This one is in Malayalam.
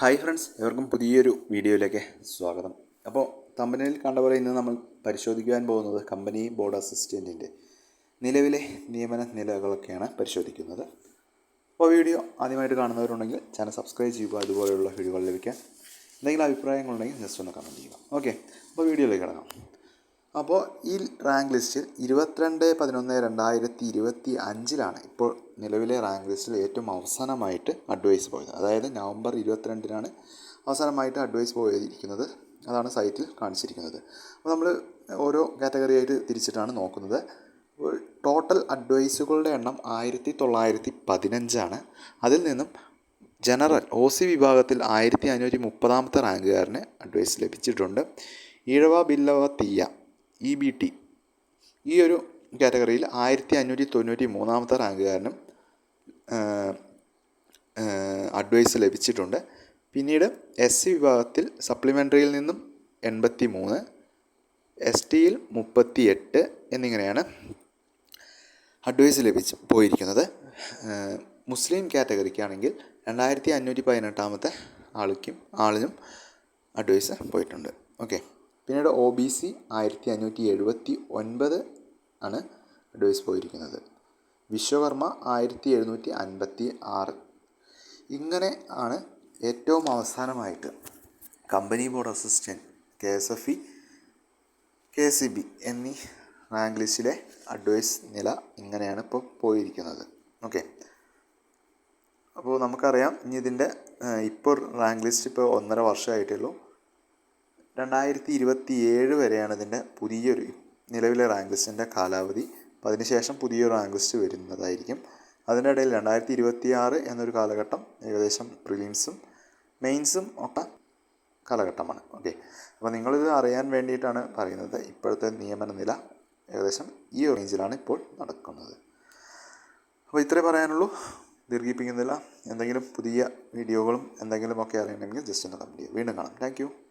ഹായ് ഫ്രണ്ട്സ് എവർക്കും പുതിയൊരു വീഡിയോയിലേക്ക് സ്വാഗതം. അപ്പോൾ കമ്പനിയിൽ കണ്ട പോലെ ഇന്ന് നമ്മൾ പരിശോധിക്കുവാൻ പോകുന്നത് കമ്പനി ബോർഡ് അസിസ്റ്റന്റിന്റെ നിലവിലെ നിയമന നിലകളൊക്കെയാണ് പരിശോധിക്കുന്നത്. അപ്പോൾ വീഡിയോ ആദ്യമായിട്ട് കാണുന്നവരുണ്ടെങ്കിൽ ചാനൽ സബ്സ്ക്രൈബ് ചെയ്യുക അതുപോലെയുള്ള വീഡിയോകൾ ലഭിക്കാൻ എന്തെങ്കിലും അഭിപ്രായങ്ങളുണ്ടെങ്കിൽ ജസ്റ്റ് ഒന്ന് കമന്റ് ചെയ്യുക. ഓക്കെ അപ്പോൾ വീഡിയോയിലേക്ക് കിടക്കാം. അപ്പോൾ ഈ റാങ്ക് ലിസ്റ്റിൽ ഇരുപത്തിരണ്ട് പതിനൊന്ന് രണ്ടായിരത്തി ഇരുപത്തി അഞ്ചിലാണ് ഇപ്പോൾ നിലവിലെ റാങ്ക് ലിസ്റ്റിൽ ഏറ്റവും അവസാനമായിട്ട് അഡ്വൈസ് പോയത്. അതായത് നവംബർ ഇരുപത്തിരണ്ടിനാണ് അവസാനമായിട്ട് അഡ്വൈസ് പോയിരിക്കുന്നത്. അതാണ് സൈറ്റിൽ കാണിച്ചിരിക്കുന്നത്. അപ്പോൾ നമ്മൾ ഓരോ കാറ്റഗറി ആയിട്ട് തിരിച്ചിട്ടാണ് നോക്കുന്നത്. ടോട്ടൽ അഡ്വൈസുകളുടെ എണ്ണം ആയിരത്തി തൊള്ളായിരത്തി പതിനഞ്ചാണ്. അതിൽ നിന്നും ജനറൽ ഒ സി വിഭാഗത്തിൽ ആയിരത്തി അഞ്ഞൂറ്റി മുപ്പതാമത്തെ റാങ്കുകാരന് അഡ്വൈസ് ലഭിച്ചിട്ടുണ്ട്. ഈഴവ ബില്ലവ തീയ ഇ ബി ടി. ഈ ഒരു കാറ്റഗറിയിൽ ആയിരത്തി അഞ്ഞൂറ്റി തൊണ്ണൂറ്റി മൂന്നാമത്തെ റാങ്കുകാരനും അഡ്വൈസ് ലഭിച്ചിട്ടുണ്ട്. പിന്നീട് എസ് സി വിഭാഗത്തിൽ സപ്ലിമെന്ററിയിൽ നിന്നും എൺപത്തി മൂന്ന് എസ് ടിയിൽ മുപ്പത്തി എട്ട് എന്നിങ്ങനെയാണ് അഡ്വൈസ് ലഭിച്ച് പോയിരിക്കുന്നത്. മുസ്ലിം കാറ്റഗറിക്കാണെങ്കിൽ രണ്ടായിരത്തി അഞ്ഞൂറ്റി പതിനെട്ടാമത്തെ ആൾക്കും ആളിനും അഡ്വൈസ് പോയിട്ടുണ്ട്. ഓക്കെ. പിന്നീട് ഒ ബി സി ആയിരത്തി അഞ്ഞൂറ്റി എഴുപത്തി ഒൻപത് ആണ് അഡ്വൈസ് പോയിരിക്കുന്നത്. വിശ്വകർമ്മ ആയിരത്തി എഴുന്നൂറ്റി അൻപത്തി ആറ് ഇങ്ങനെ ആണ് ഏറ്റവും അവസാനമായിട്ട് company board assistant K S F E K C B എന്നീ റാങ്ക് ലിസ്റ്റിലെ അഡ്വൈസ് നില ഇങ്ങനെയാണ് ഇപ്പോൾ പോയിരിക്കുന്നത്. ഓക്കെ അപ്പോൾ നമുക്കറിയാം ഇനി ഇതിന്റെ ഇപ്പോൾ റാങ്ക് ലിസ്റ്റ് ഇപ്പോൾ ഒന്നര വർഷമായിട്ടുള്ളൂ രണ്ടായിരത്തി ഇരുപത്തി ഏഴ് വരെയാണ് ഇതിന്റെ പുതിയൊരു നിലവിലെ റാങ്ക് ലിസ്റ്റിന്റെ കാലാവധി അപ്പോൾ അതിനുശേഷം പുതിയൊരു റാങ്ക് ലിസ്റ്റ് വരുന്നതായിരിക്കും. അതിനിടയിൽ രണ്ടായിരത്തി ഇരുപത്തി ആറ് എന്നൊരു കാലഘട്ടം ഏകദേശം പ്രിലിംസും മെയിൻസും ഒക്കെ കാലഘട്ടമാണ്. ഓക്കെ. അപ്പോൾ നിങ്ങളിത് അറിയാൻ വേണ്ടിയിട്ടാണ് പറയുന്നത്. ഇപ്പോഴത്തെ നിയമന നില ഏകദേശം ഈ റേഞ്ചിലാണ് ഇപ്പോൾ നടക്കുന്നത്. അപ്പോൾ ഇത്രേ പറയാനുള്ളൂ. ദീർഘിപ്പിക്കുന്നില്ല. എന്തെങ്കിലും പുതിയ വീഡിയോകളും എന്തെങ്കിലുമൊക്കെ അറിയണമെങ്കിൽ ജസ്റ്റ് ഒന്ന് കമന്റ് ചെയ്യുക. വീണ്ടും കാണാം. താങ്ക്